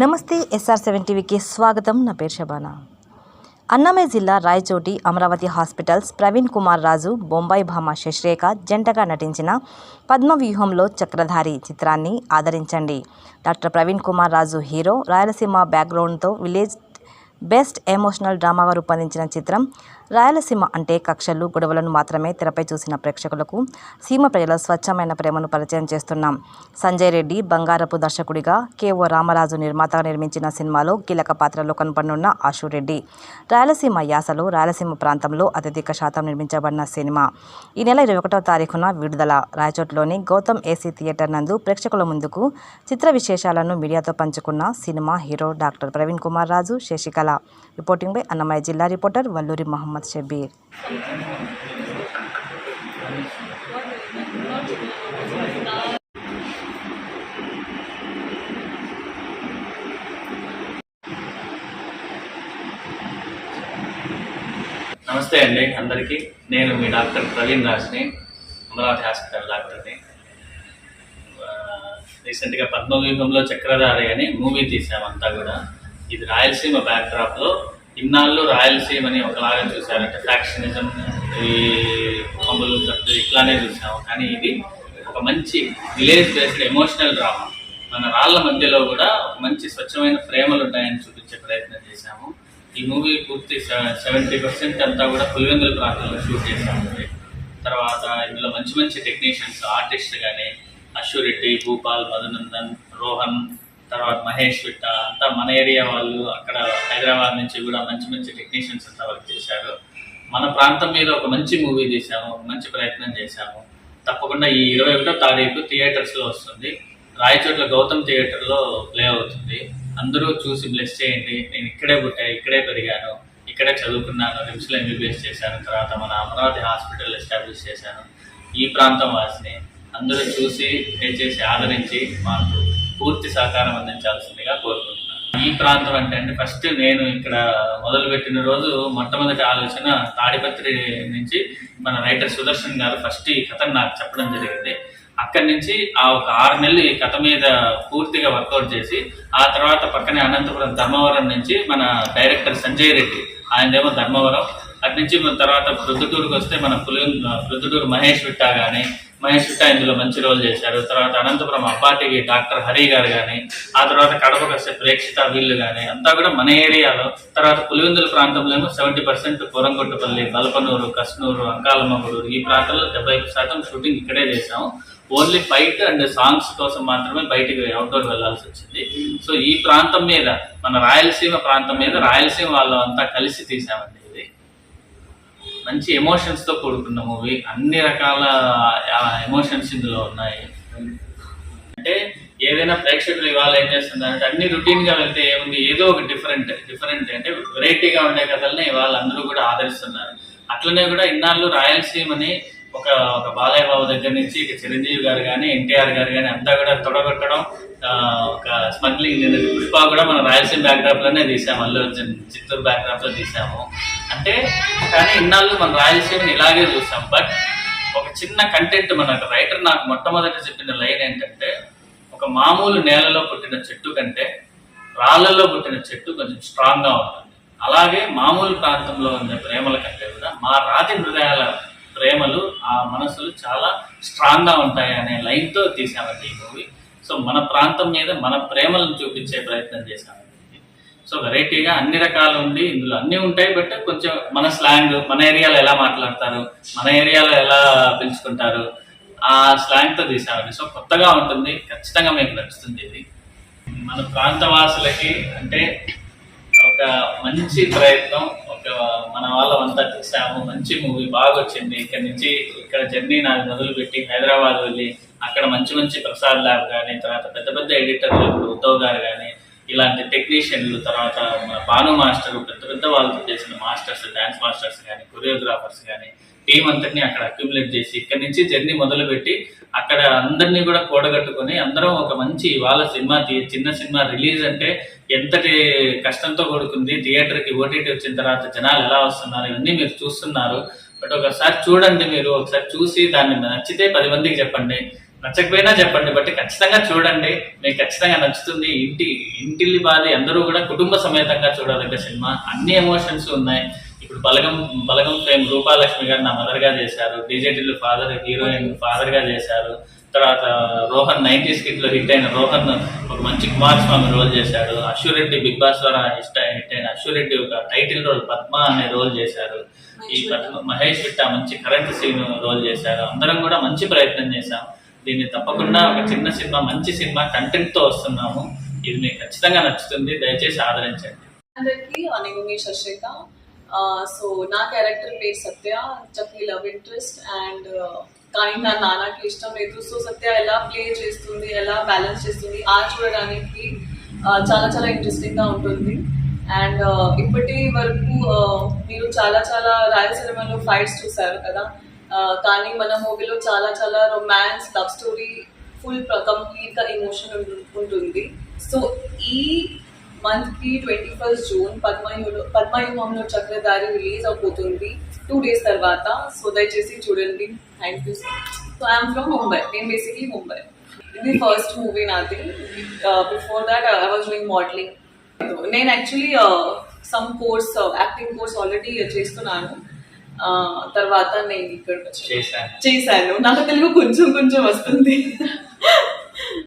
నమస్తే SR seven టీవీకి స్వాగతం. నా పేరు శబానా. అన్నమయ్య జిల్లా రాయచోటి అమరావతి హాస్పిటల్స్ ప్రవీణ్ కుమార్ రాజు బొంబాయి భామ శశిరేఖ జంటగా నటించిన పద్మవ్యూహంలో చక్రధారి చిత్రాన్ని ఆదరించండి. డాక్టర్ ప్రవీణ్ కుమార్ రాజు హీరో రాయలసీమ బ్యాక్గ్రౌండ్తో విలేజ్ బెస్ట్ ఎమోషనల్ డ్రామాగా రూపొందించిన చిత్రం. రాయలసీమ అంటే కక్షలు గొడవలను మాత్రమే తెరపై చూసిన ప్రేక్షకులకు సీమ ప్రజల స్వచ్ఛమైన ప్రేమను పరిచయం చేస్తున్నాం. సంజయ్ రెడ్డి బంగారపు దర్శకుడిగా కేఓ రామరాజు నిర్మాతగా నిర్మించిన సినిమాలో కీలక పాత్రలో కనపడనున్న ఆశు రెడ్డి. రాయలసీమ యాసలో రాయలసీమ ప్రాంతంలో అత్యధిక శాతం నిర్మించబడిన సినిమా. ఈ నెల ఇరవై ఒకటో తారీఖున విడుదల. రాయచోట్లోని గౌతమ్ ఏసీ థియేటర్ నందు ప్రేక్షకుల ముందుకు చిత్ర విశేషాలను మీడియాతో పంచుకున్న cinema hero doctor Praveen Kumar Raju Sasikala reporting by Annamayya జిల్లా రిపోర్టర్ వల్లూరి మహమ్మద్ షబీర్. నమస్తే అండి అందరికీ. నేను మీ డాక్టర్ ప్రవీణ్ రాజ్ని అమరావతి హాస్పిటల్ డాక్టర్ని. రీసెంట్గా పద్మవ్యూహంలో చక్రధారి అని మూవీ తీసామంతా కూడా. ఇది రాయలసీమ బ్యాక్డ్రాప్లో ఇన్నాళ్ళు రాయలసీమని ఒకలాగా చూసారంటే ఫ్యాక్షనిజం ఈ కొమ్మలు కట్టు ఇట్లానే చూసాము. కానీ ఇది ఒక మంచి విలేజ్ బేస్డ్ ఎమోషనల్ డ్రామా మన రాళ్ళ మధ్యలో కూడా ఒక మంచి స్వచ్ఛమైన ప్రేమలు ఉంటాయని చూపించే ప్రయత్నం చేశాము. ఈ మూవీ పూర్తి సెవెంటీ పర్సెంట్ అంతా కూడా పులివెందుల ప్రాంతంలో షూట్ చేశాము. తర్వాత ఇందులో మంచి మంచి టెక్నీషియన్స్ ఆర్టిస్ట్ కానీ అశ్వరెడ్డి భూపాల్ మధునందన్ రోహన్ తర్వాత మహేష్ విట్ట అంతా మన ఏరియా వాళ్ళు అక్కడ హైదరాబాద్ నుంచి కూడా మంచి మంచి టెక్నీషియన్స్ అంతా వర్క్ చేశారు. మన ప్రాంతం మీద ఒక మంచి మూవీ తీసాము ఒక మంచి ప్రయత్నం చేశాము. తప్పకుండా ఈ ఇరవై ఒకటో తారీఖు థియేటర్స్లో వస్తుంది. రాయచోట్ల గౌతమ్ థియేటర్లో ప్లే అవుతుంది. అందరూ చూసి బ్లెస్ చేయండి. నేను ఇక్కడే పుట్టా ఇక్కడే పెరిగాను ఇక్కడే చదువుకున్నాను రిమ్స్లో ఎంబీబీఎస్ చేశాను తర్వాత మన అమరావతి హాస్పిటల్ ఎస్టాబ్లిష్ చేశాను. ఈ ప్రాంతం వాసిని అందరూ చూసి దయచేసి ఆదరించి మాకు పూర్తి సహకారం అందించాల్సిందిగా కోరుకుంటున్నాను. ఈ ప్రాంతం అంటే అంటే ఫస్ట్ నేను ఇక్కడ మొదలుపెట్టిన రోజు మొట్టమొదటి ఆలోచన తాడిపత్రి నుంచి మన రైటర్ సుదర్శన్ గారు ఫస్ట్ ఈ కథను నాకు చెప్పడం జరిగింది. అక్కడి నుంచి ఆ ఒక ఆరు నెలలు ఈ కథ మీద పూర్తిగా వర్కౌట్ చేసి ఆ తర్వాత పక్కనే అనంతపురం ధర్మవరం నుంచి మన డైరెక్టర్ సంజయ్ రెడ్డి ఆయనదేమో ధర్మవరం. అటు నుంచి తర్వాత ప్రొద్దుటూరుకి వస్తే మన పులి ప్రొద్దుటూరు మహేష్ విట్టా కానీ మహేష్ విట్టా ఇందులో మంచి రోల్ చేశారు. తర్వాత అనంతపురం అబ్బాటివి డాక్టర్ హరి గారు కానీ ఆ తర్వాత కడపకు వస్తే ప్రేక్షిత వీళ్ళు కానీ అంతా కూడా మన ఏరియాలో. తర్వాత పులివెందుల ప్రాంతంలో ఏమో సెవెంటీ పర్సెంట్ కూరంగొట్టుపల్లి బలపనూరు కస్నూరు అంకాలమ్మగూడూరు ఈ ప్రాంతంలో డెబ్బై శాతం షూటింగ్ ఇక్కడే చేసాము ఓన్లీ ఫైట్ అండ్ సాంగ్స్ కోసం మాత్రమే బయటికి అవుట్డోర్ వెళ్ళాల్సి వచ్చింది. సో ఈ ప్రాంతం మీద మన రాయలసీమ ప్రాంతం మీద రాయలసీమ వాళ్ళంతా కలిసి తీసామండి మంచి ఎమోషన్స్తో కూడుకున్న మూవీ అన్ని రకాల ఎమోషన్స్ ఇందులో ఉన్నాయి. అంటే ఏదైనా ప్రేక్షకులు ఇవాళ ఏం చేస్తున్నారంటే అన్ని రొటీన్గా వెళ్తే ఏముంది? ఏదో ఒక డిఫరెంట్ డిఫరెంట్ అంటే వెరైటీగా ఉండే కథల్ని ఇవాళ అందరూ కూడా ఆదరిస్తున్నారు. అట్లనే కూడా ఇన్నాళ్ళు రాయలసీమని ఒక ఒక బాలయ్య బాబు దగ్గర నుంచి ఇక చిరంజీవి గారు కానీ ఎన్టీఆర్ గారు కానీ అంతా కూడా తొడగొట్టడం ఒక స్మగ్లింగ్ పుష్ప కూడా మన రాయలసీమ బ్యాక్డ్రాప్లోనే తీసాము అల్లు అర్జున్ చిత్తూరు బ్యాక్డ్రాప్లో తీసాము. అంటే కానీ ఇన్నాళ్ళు మన రాయలసీమని ఇలాగే చూసాం. బట్ ఒక చిన్న కంటెంట్ మన రైటర్ నాకు మొట్టమొదట చెప్పిన లైన్ ఏంటంటే ఒక మామూలు నేలలో పుట్టిన చెట్టు కంటే రాళ్ళల్లో పుట్టిన చెట్టు కొంచెం స్ట్రాంగ్గా ఉంటుంది. అలాగే మామూలు ప్రాంతంలో ఉన్న ప్రేమల కంటే కూడా మా రాతి హృదయాల ప్రేమలు ఆ మనసులు చాలా స్ట్రాంగ్గా ఉంటాయి అనే లైన్తో తీసామండి ఈ మూవీ సో మన ప్రాంతం మీద మన ప్రేమలను చూపించే ప్రయత్నం చేశాము సో వెరైటీగా అన్ని రకాలు ఉండి ఇందులో అన్ని ఉంటాయి బట్ కొంచెం మన స్లాంగ్ మన ఏరియాలో ఎలా మాట్లాడతారు మన ఏరియాలో ఎలా పిలుచుకుంటారు ఆ స్లాంగ్తో తీసామండి సో కొత్తగా ఉంటుంది ఖచ్చితంగా మీకు నచ్చుతుంది ఇది. మన ప్రాంత వాసులకి అంటే ఒక మంచి ప్రయత్నం ఒక మన వాళ్ళంతా తీసాము మంచి మూవీ బాగా వచ్చింది ఇక్కడ నుంచి ఇక్కడ జర్నీ నాకు మొదలుపెట్టి హైదరాబాద్ వెళ్ళి అక్కడ మంచి మంచి ప్రసాద్ ల్యాబ్ కానీ తర్వాత పెద్ద పెద్ద ఎడిటర్లు ఉద్దవ్ గారు కానీ ఇలాంటి టెక్నీషియన్లు తర్వాత మన భాను మాస్టర్ పెద్ద పెద్ద వాళ్ళతో చేసిన మాస్టర్స్ డాన్స్ మాస్టర్స్ కానీ కొరియోగ్రాఫర్స్ కానీ టీం అంతటిని అక్కడ అక్యుములేట్ చేసి ఇక్కడ నుంచి జర్నీ మొదలుపెట్టి అక్కడ అందరినీ కూడా కూడగట్టుకొని అందరం ఒక మంచి వాళ్ళ సినిమా చిన్న సినిమా రిలీజ్ అంటే ఎంతటి కష్టంతో కూడుకుంది థియేటర్కి ఓటీటీ వచ్చిన తర్వాత జనాలు ఎలా వస్తున్నారు ఇవన్నీ మీరు చూస్తున్నారు. బట్ ఒకసారి చూడండి మీరు ఒకసారి చూసి దాన్ని నచ్చితే పది మందికి చెప్పండి. నచ్చకపోయినా చెప్పండి బట్ ఖచ్చితంగా చూడండి. మీకు ఖచ్చితంగా నచ్చుతుంది. ఇంటి ఇంటిల్లి బాధి అందరూ కూడా కుటుంబ సమేతంగా చూడదగ్గ సినిమా. అన్ని ఎమోషన్స్ ఉన్నాయి. ఇప్పుడు బలగం బలగం ఫేమ్ రూపాలక్ష్మి గారు నా మదర్గా చేశారు. డీజేటీలు ఫాదర్ హీరోయిన్ ఫాదర్గా చేశారు. తర్వాత రోహన్ నైన్టీ స్కిట్లో హిట్ అయిన రోహన్ ఒక మంచి కుమారస్వామి రోల్ చేశాడు. అశ్వరెడ్డి బిగ్ బాస్ ద్వారా ఇష్ట హిట్ అయిన అశ్వరెడ్డి ఒక టైటిల్ రోల్ పద్మ అనే రోల్ చేశారు. ఈ పద్మ మహేష్ విట్ట మంచి కరెంట్ సీన్ రోల్ చేశారు. అందరం కూడా మంచి ప్రయత్నం చేశాం. దీన్ని తప్పకుండా ఒక చిన్న సినిమా మంచి సినిమా కంటెంట్తో వస్తున్నాము. ఇది మీకు ఖచ్చితంగా నచ్చుతుంది. దయచేసి ఆదరించండి. అందరికీ నేను శశిక. సో నా క్యారెక్టర్ పేరు సత్య. చక్కీ లవ్ ఇంట్రెస్ట్ అండ్ కానీ నా నాన్నకి ఇష్టం లేదు. సో సత్య ఎలా ప్లే చేస్తుంది ఎలా బ్యాలెన్స్ చేస్తుంది ఆ చూడడానికి చాలా చాలా ఇంట్రెస్టింగ్గా ఉంటుంది. అండ్ ఇప్పటి వరకు మీరు చాలా చాలా రాయలసీమలో ఫైట్స్ చూసారు కదా. కానీ మన మూవీలో చాలా చాలా రొమాన్స్ లవ్ స్టోరీ ఫుల్ కంప్లీట్గా ఎమోషన్ ఉంటుంది. సో ఈ మంత్కి ట్వంటీ ఫస్ట్ జూన్ పద్మయులో పద్మయుమంలో చక్రధారి రిలీజ్ అవబోతుంది టూ డేస్ తర్వాత. సో దయచేసి చూడండి. Thank you so I'm from Mumbai నేను బేసిక్లీ ముంబై ఇది ఫస్ట్ మూవీ నాది. Before that I was doing modelling నేను actually some course acting course already చేస్తున్నాను. తర్వాత నేను చేశాను. చేశాను. నాకు తెలుగు కొంచెం కొంచెం వస్తుంది.